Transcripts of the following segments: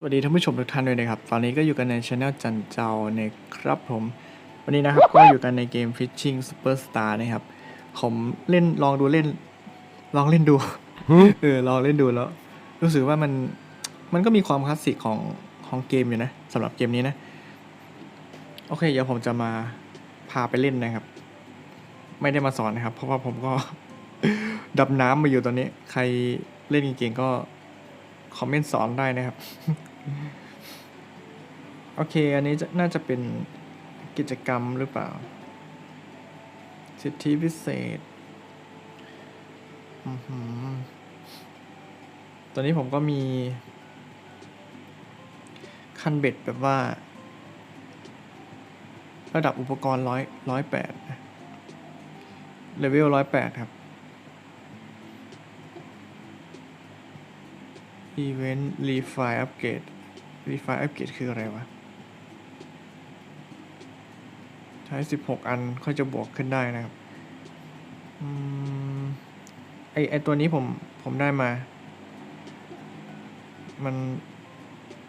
สวัสดีท่านผู้ชมทุกท่านด้วยนะครับ ตอนนี้ก็อยู่กันในช anel จันเจ้านะครับผม วันนี้นะครับก็อยู่กันในเกม Fishing Superstar นะครับ ผมเล่นลองดูเล่น ลองเล่นดู เออลองเล่นดูแล้ว รู้สึกว่ามันมันก็มีความคลาสสิกของของเกมอยู่นะสำหรับเกมนี้นะ โอเค เดี๋ยวผมจะมาพาไปเล่นนะครับ ไม่ได้มาสอนนะครับ เพราะว่าผมก็ดำน้ำมาอยู่ตอนนี้ ใครเล่นเก่งๆก็คอมเมนต์สอนได้นะครับ โอเค อันนี้จะน่าจะเป็นกิจกรรมหรือเปล่า สิทธิพิเศษ ตอนนี้ผมก็มี คันเบ็ดแบบว่า ระดับอุปกรณ์ร้อยร้อยแปดเลเวลร้อยแปดครับ อีเวนต์รีไฟอัปเกรดรีไฟอัปเกรดคืออะไรวะ ใช้ 16 อันค่อยจะบวกขึ้นได้นะครับอืมไอไอตัวนี้ผมผมได้มา มัน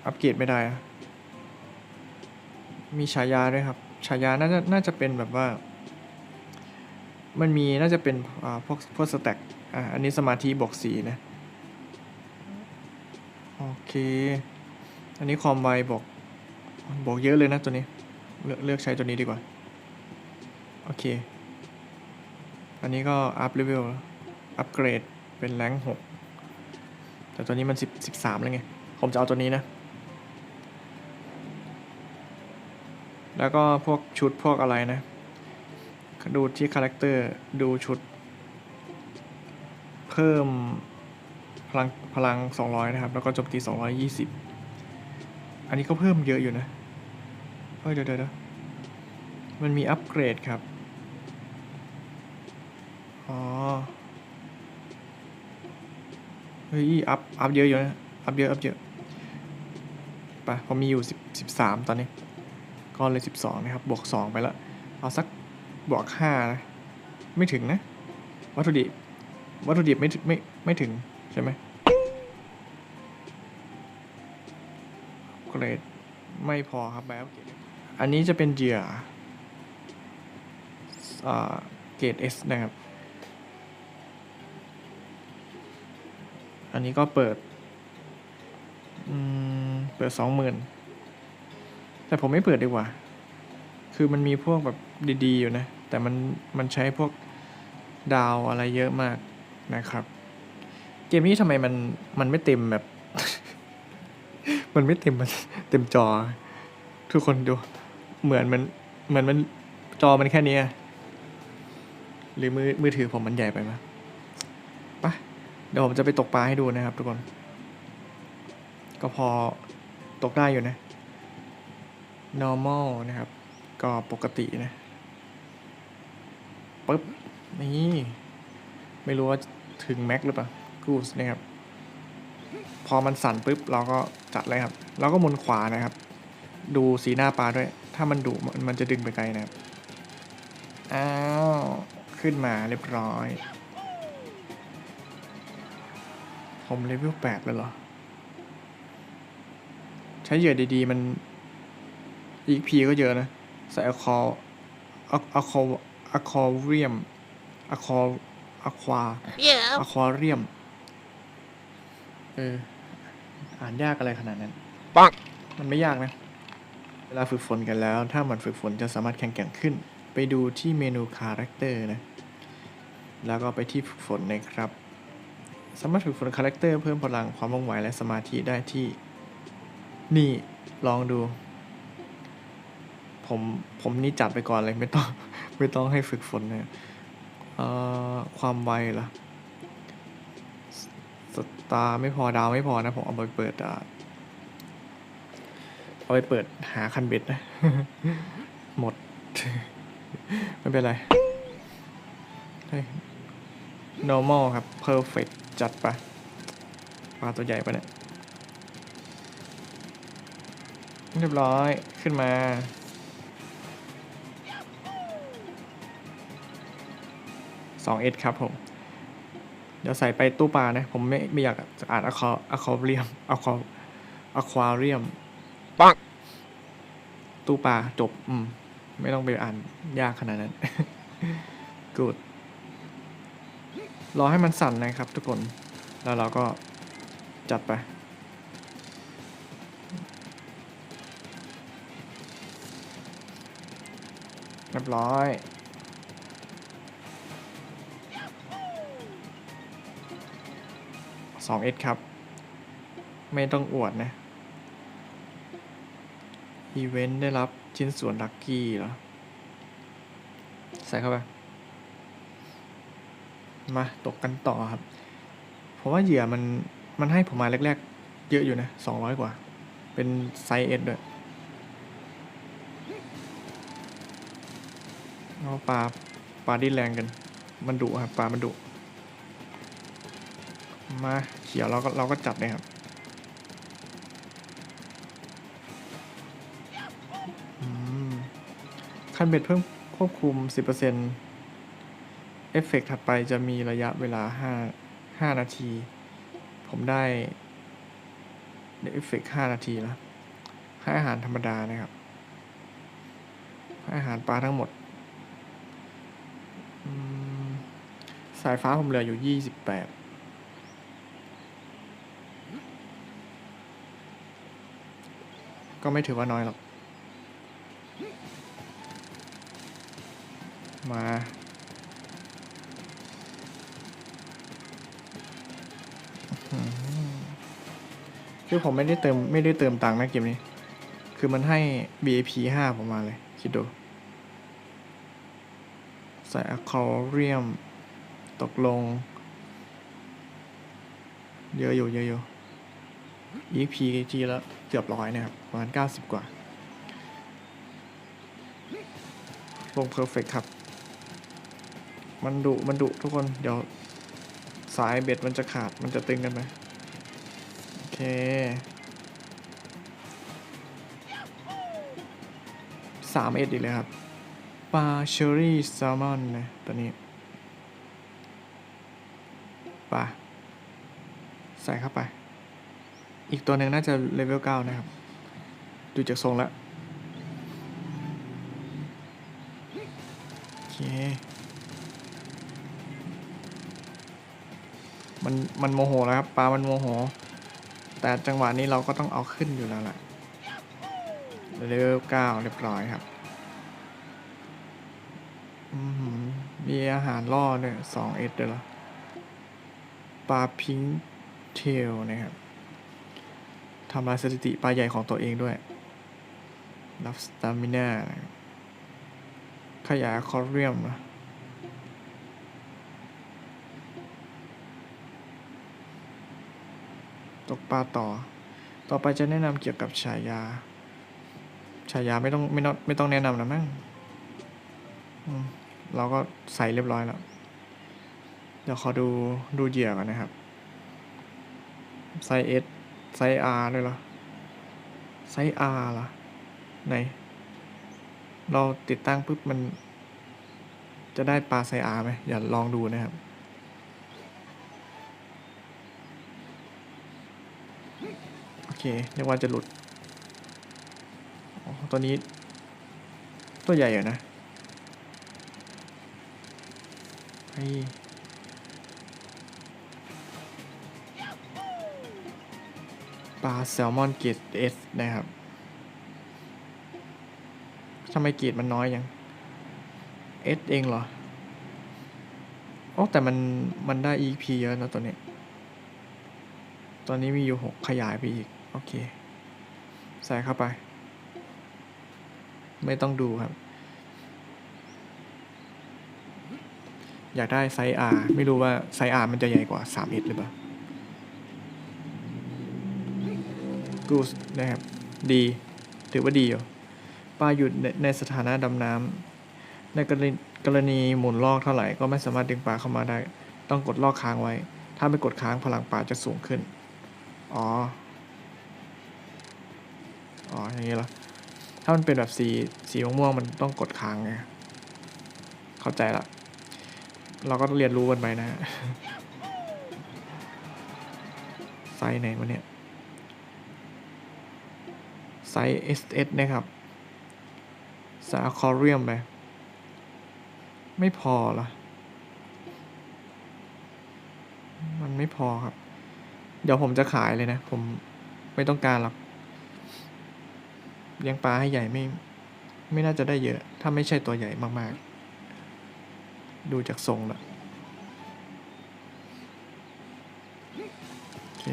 อัปเกรดไม่ได้อะมีฉายาด้วยครับ ฉายาน่าจะน่าจะเป็นแบบว่า มันมีน่าจะเป็นอ่าพวกพวกสแต็กอ่าอันนี้สมาธิบวกสีนะ เค อันนี้ความไวบอก บอกเยอะเลยนะตัวนี้ เลือกเลือกใช้ตัวนี้ดีกว่า โอเค อันนี้ก็อัพเลเวลอัพเกรดเป็นแรงหกแต่ตัวนี้มันสิบสิบสามแล้วไง ผมจะเอาตัวนี้นะ แล้วก็พวกชุดพวกอะไรนะ ดูที่คาแรคเตอร์ ดูชุด เพิ่ม พลังพลัง 200 นะครับ แล้วก็โจมตี 220 อันนี้ก็เพิ่มเยอะอยู่นะ เฮ้ยเดี๋ยวเดี๋ยวเดี๋ยวมันมีอัปเกรดครับ อ๋อ เฮ้ย อัพ อัพเยอะอยู่นะ อัพเยอะ อัพเยอะไปผมมีอยู่ 10 13 ตอนนี้ ก็เลย 12 นะครับ บวก 2 ไปแล้วเอาสักบวก 5 นะ ไม่ถึงนะ วัตถุดิบ วัตถุดิบไม่ถึงไม่ไม่ถึง ใช่ไหมเกรดไม่พอครับแบบเกรดอันนี้จะเป็นเหยื่ออ่าเกรด S นะครับ อันนี้ก็เปิดอืมเปิดสองหมื่นแต่ผมไม่เปิดดีกว่า คือมันมีพวกแบบดี ๆ อยู่นะ แต่มันมันใช้พวกดาวอะไรเยอะมากนะครับ เกมนี้ทำไมมันมันไม่เต็มแบบ มันไม่เต็มมันเต็มจอ ทุกคนดู เหมือนมันเหมือนมันจอมันแค่นี้หรือมือมือถือผมมันใหญ่ไปมั้ยไปะเดี๋ยวผมจะไปตกปลาให้ดูนะครับ ทุกคน ก็พอตกได้อยู่นะ normal นะครับ ก็ปกตินะปึ๊บนี่ ไม่รู้ว่าถึงแม็กหรือเปล่า กูสนะครับ พอมันสั่นปุ๊บเราก็จัดเลยครับเราก็มุนขวานะครับ ดูสีหน้าปลาด้วย ถ้ามันดุมันจะดึงไปไกลนะครับ อ้าว ขึ้นมาเรียบร้อย ผมเลเวลแปดเลยเหรอ ใช้เหยื่อดีๆ มันอีกพีก็เยอะนะ ใส่อะคออะคออะคอเรียมอะคออะควาอะควาเรียม เออ อ่านยากอะไรขนาดนั้น ปัง มันไม่ยากนะ เวลาฝึกฝนกันแล้ว ถ้ามันฝึกฝนจะสามารถแข่งแกร่งขึ้น ไปดูที่เมนูคาแรคเตอร์นะ แล้วก็ไปที่ฝึกฝนนะครับ สามารถฝึกฝนคาแรคเตอร์เพิ่มพลังความว่องไวและสมาธิได้ที่ นี่ลองดู ผมผมนี่จัดไปก่อนเลยไม่ต้อง ไม่ต้องให้ฝึกฝนนะเอ่อความไวเหรอสส ตาร์ไม่พอดาวไม่พอนะผมเอาไปเปิดอ่าเอาไปเปิดหาคันเบ็ดนะ หมด ไม่เป็นไรเฮ้ย normal ครับ perfect จัดไปปลาตัวใหญ่ปะเนี่ย เรียบร้อยขึ้นมา 2S ครับผม เดี๋ยวใส่ไปตู้ปลานะ ผมไม่ไม่อยากอ่านอะคออะคอเรียมอะคออะอควาเรียมปังตู้ปลาจบ อืม ไม่ต้องไปอ่านยากขนาดนั้นกูดรอให้มันสั่นนะครับทุกคน แล้วเราก็จัดไป เรียบร้อย สองเอสครับ ไม่ต้องอวดนะอีเวนต์ได้รับชิ้นส่วนลัคกี้เหรอ ใส่เข้าไป มาตกกันต่อครับ ผมว่าเหยื่อมันมันให้ผมมาแรกๆ เยอะอยู่นะสองร้อยกว่า เป็นไซส์เอสด้วยเอาปลาปลาดิ้นแรงกัน มันดุครับ ปลามันดุ มาเขียวเราก็เราก็จัดเลยครับคันเบ็ดเพิ่มควบคุม 10%เอฟเฟกต์ถัดไปจะมีระยะเวลา 5 5 นาที ผมได้เอฟเฟกต์5นาทีแล้วให้อาหารธรรมดานะครับให้อาหารปลาทั้งหมด สายฟ้าผมเหลืออยู่ 28 ก็ไม่ถือว่าน้อยหรอก มา คือผมไม่ได้เติมไม่ได้เติมตังค์นะเกมนี้ คือมันให้ BAP 5 ผมมาเลย คิดดู ใส่อะคอเรียม ตกลง เยอะอยู่เยอะอยู่ EP ทีละเกือบร้อยนะครับ ประมาณ 90 กว่า ลงเพอร์เฟกครับ มันดุ มันดุทุกคน เดี๋ยว สายเบ็ดมันจะขาด มันจะตึงกันไหมโอเค สามเอ็ดอีกเลยครับ ปลาเชอรี่แซลมอนนะตัวนี้ปลาใส่เข้าไป อีกตัวหนึ่งน่าจะเลเวลเก้านะครับ ดูจากทรงแล้วโอเค มันมันโมโหแล้วครับปลามันโมโห แต่จังหวะนี้เราก็ต้องเอาขึ้นอยู่แล้วแหละเลเวลเก้าเรียบร้อยครับมีอาหารล่อเนี่ยสองเอ็ดเลยเหรอปลาพิงเทลนะครับ ทำลายสถิติปลาใหญ่ของตัวเองด้วย รับสตามิน่านะครับขยายคอเรียมนะตกปลาต่อ ต่อไปจะแนะนำเกี่ยวกับฉายา ฉายาไม่ต้องไม่ต้องไม่ต้องแนะนำนะมั้งเราก็ใส่เรียบร้อยแล้ว เดี๋ยวขอดูดูเหยื่อก่อนนะครับไซส์ S ไซส์ R ด้วยเหรอ ไซส์ R เหรอไหน เราติดตั้งปุ๊บมัน จะได้ปลาไซส์ไหมอย่าลองดูนะครับ โอเคนึกว่าจะหลุดตัวนี้ ตัวใหญ่อยู่นะเฮ้ ปลาแซลมอนเกรดเอสนะครับทำไมเกรดมันน้อยยังเอสเองเหรอโอ้แต่มันมันได้ EP เยอะนะตัวนี้ ตอนนี้มีอยู่หกขยายไปอีก โอเค ใส่เข้าไป ไม่ต้องดูครับ อยากได้ไซส์ R ไม่รู้ว่าไซส์ R มันจะใหญ่กว่า 3 s หรือเปล่า กูสนะครับดีถือว่าดีอยู่ปลาอยู่ในสถานะดำน้ำในกรณีกรณีหมุนลอกเท่าไหร่ก็ไม่สามารถดึงปลาเข้ามาได้ ต้องกดลอกค้างไว้ ถ้าไม่กดค้างพลังปลาจะสูงขึ้น อ๋อ อ๋อ อย่างนี้เหรอ ถ้ามันเป็นแบบสีสีม่วงมันต้องกดค้างไง เข้าใจละ เราก็ต้องเรียนรู้กันไปนะไซไหนวะเนี่ย ไซส์ SS นะครับสาคอเรียมไป ไม่พอเหรอมันไม่พอครับ เดี๋ยวผมจะขายเลยนะ ผมไม่ต้องการหรอกเลี้ยงปลาให้ใหญ่ไม่ ไม่น่าจะได้เยอะ ถ้าไม่ใช่ตัวใหญ่มากๆ ดูจากทรงละโอเค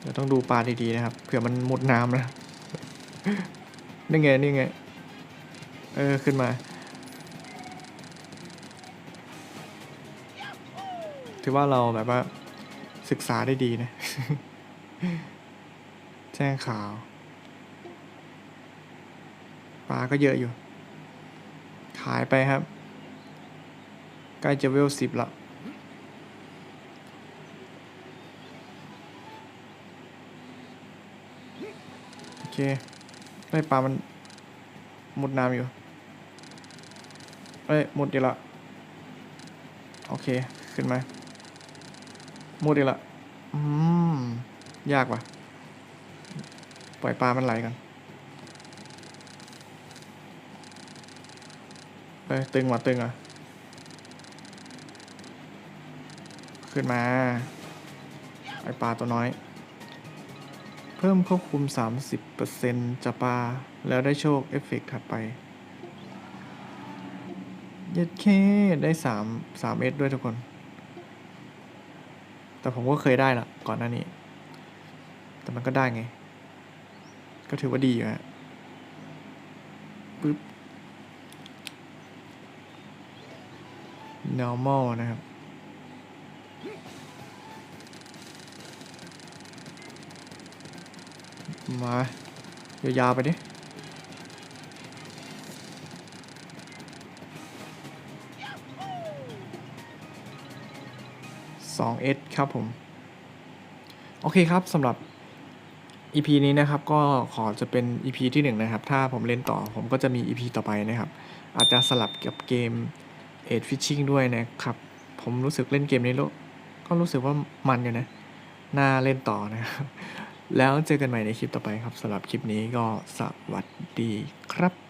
เดี๋ยวต้องดูปลาดีๆนะครับเผื่อมันมุดน้ำนะนี่ไงนี่ไงเออขึ้นมา ถือว่าเราแบบว่าศึกษาได้ดีนะ แจ้งข่าว ปลาก็เยอะอยู่ ขายไปครับ ใกล้จะเวลสิบละ โอเค ไอ้ยปลามันมุดน้ำอยู่ เอ้ย มุดอีกละ โอเค ขึ้นมามุดอีกละ อืม ยากว่ะ ปล่อยปลามันไหลกันเอ้ย ตึงว่ะ ตึงอะ ขึ้นมา ไอปลาตัวน้อย เพิ่มควบคุม 30%จะปลาแล้วได้โชค เอฟเฟกต์ถัดไปเย็ดเคได้สามสามเอสด้วยทุกคน แต่ผมก็เคยได้ละก่อนหน้านี้ แต่มันก็ได้ไง ก็ถือว่าดีอยู่ฮะปึ๊บ normal นะครับ มายาวๆไปดิ 2S ครับผม โอเคครับสำหรับ EP นี้นะครับก็ขอจะเป็น EP ที่ 1 นะครับ ถ้าผมเล่นต่อผมก็จะมี EP ต่อไปนะครับ อาจจะสลับกับเกม e d Fishing ด้วยนะครับ ผมรู้สึกเล่นเกมนี้แล้วก็รู้สึกว่ามันอยู่นะ น่าเล่นต่อนะครับ แล้วเจอกันใหม่ในคลิปต่อไปครับสำหรับคลิปนี้ก็สวัสดีครับ